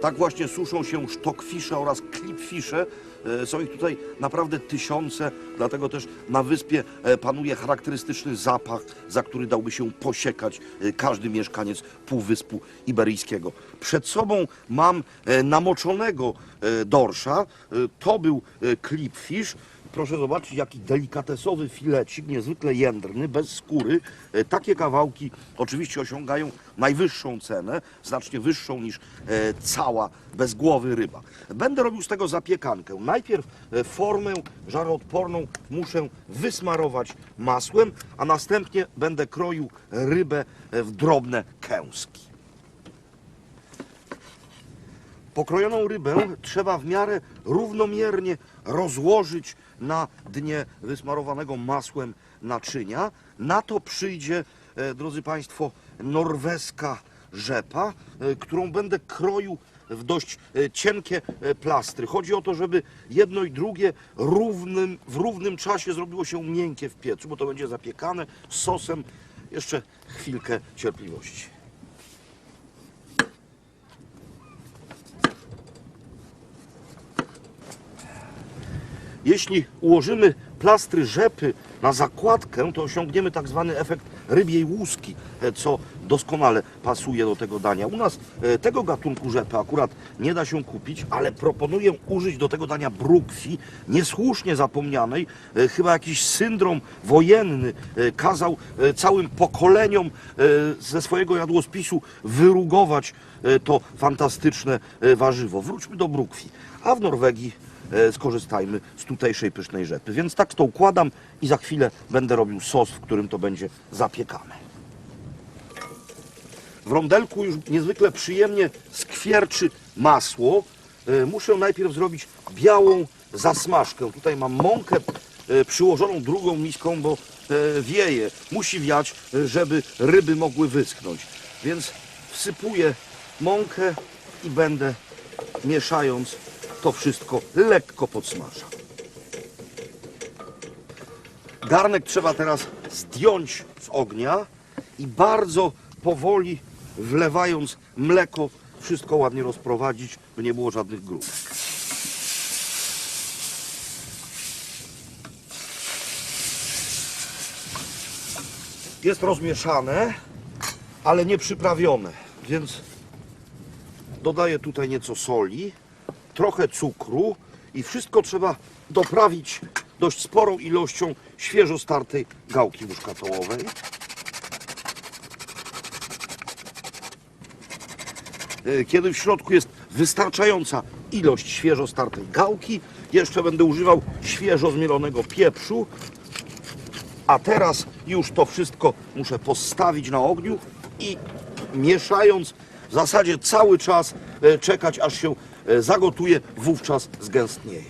Tak właśnie suszą się sztokfisze oraz klipfisze. E, Są ich tutaj naprawdę tysiące, dlatego też na wyspie e, panuje charakterystyczny zapach, za który dałby się posiekać e, każdy mieszkaniec Półwyspu Iberyjskiego. Przed sobą mam namoczonego dorsza. To był klipfish. Proszę zobaczyć, jaki delikatesowy filecik, niezwykle jędrny, bez skóry. E, Takie kawałki oczywiście osiągają najwyższą cenę, znacznie wyższą niż e, cała bez głowy ryba. Będę robił z tego zapiekankę. Najpierw e, formę żaroodporną muszę wysmarować masłem, a następnie będę kroił rybę w drobne kęski. Pokrojoną rybę trzeba w miarę równomiernie rozłożyć na dnie wysmarowanego masłem naczynia. Na to przyjdzie, e, drodzy Państwo, norweska rzepa, e, którą będę kroił w dość e, cienkie plastry. Chodzi o to, żeby jedno i drugie równym, w równym czasie zrobiło się miękkie w piecu, bo to będzie zapiekane sosem. Jeszcze chwilkę cierpliwości. Jeśli ułożymy plastry rzepy na zakładkę, to osiągniemy tak zwany efekt rybiej łuski, e, co doskonale pasuje do tego dania. U nas e, tego gatunku rzepy akurat nie da się kupić, ale proponuję użyć do tego dania brukwi, niesłusznie zapomnianej. E, Chyba jakiś syndrom wojenny kazał całym pokoleniom ze swojego jadłospisu wyrugować to fantastyczne warzywo. Wróćmy do brukwi. A w Norwegii skorzystajmy z tutejszej pysznej rzepy. Więc tak to układam i za chwilę będę robił sos, w którym to będzie zapiekane. W rondelku już niezwykle przyjemnie skwierczy masło. E, Muszę najpierw zrobić białą zasmażkę. Tutaj mam mąkę e, przyłożoną drugą miską, bo e, wieje. Musi wiać, e, żeby ryby mogły wyschnąć. Więc wsypuję mąkę i będę mieszając to wszystko lekko podsmażał. Garnek trzeba teraz zdjąć z ognia i bardzo powoli wlewając mleko wszystko ładnie rozprowadzić, by nie było żadnych grudek. Jest rozmieszane, ale nie przyprawione, więc dodaję tutaj nieco soli, trochę cukru i wszystko trzeba doprawić dość sporą ilością świeżo startej gałki muszkatołowej. E, Kiedy w środku jest wystarczająca ilość świeżo startej gałki, jeszcze będę używał świeżo zmielonego pieprzu, a teraz już to wszystko muszę postawić na ogniu i mieszając w zasadzie cały czas e, czekać aż się zagotuje, wówczas zgęstnieje.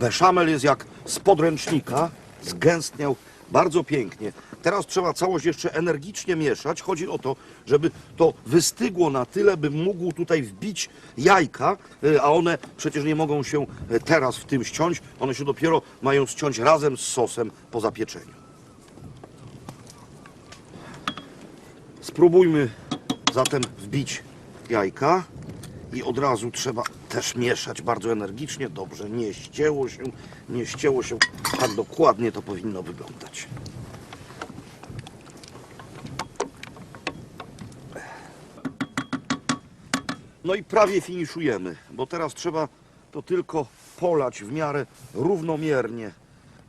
Beszamel jest jak z podręcznika, zgęstniał bardzo pięknie. Teraz trzeba całość jeszcze energicznie mieszać. Chodzi o to, żeby to wystygło na tyle, by mógł tutaj wbić jajka, e, a one przecież nie mogą się e, teraz w tym ściąć. One się dopiero mają ściąć razem z sosem po zapieczeniu. Spróbujmy zatem wbić jajka i od razu trzeba też mieszać bardzo energicznie. Dobrze, nie ścięło się, nie ścięło się. Tak dokładnie to powinno wyglądać. No i prawie finiszujemy, bo teraz trzeba to tylko polać w miarę równomiernie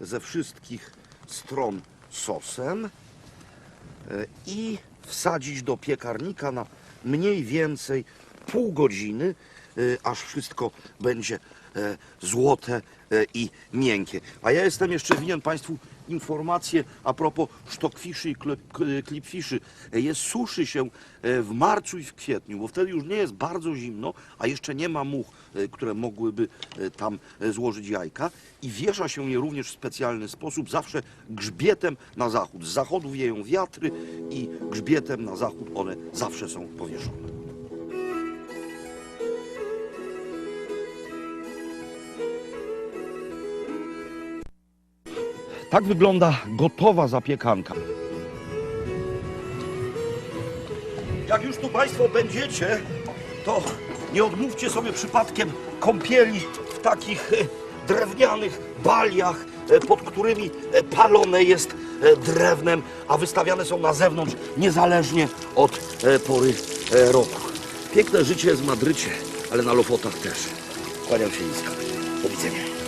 ze wszystkich stron sosem e, i wsadzić do piekarnika na mniej więcej pół godziny, e, aż wszystko będzie e, złote e, i miękkie. A ja jestem jeszcze winien Państwu informację a propos sztokfiszy i klipfiszy. E, Je suszy się w marcu i w kwietniu, bo wtedy już nie jest bardzo zimno, a jeszcze nie ma much, które mogłyby tam złożyć jajka. I wiesza się je również w specjalny sposób, zawsze grzbietem na zachód. Z zachodu wieją wiatry i grzbietem na zachód one zawsze są powieszone. Tak wygląda gotowa zapiekanka. Jak już tu Państwo będziecie, to Nie odmówcie sobie przypadkiem kąpieli w takich e, drewnianych baliach, e, pod którymi e, palone jest drewnem, a wystawiane są na zewnątrz niezależnie od pory roku. Piękne życie jest w Madrycie, ale na Lofotach też. Kłaniam się nisko. Do widzenia.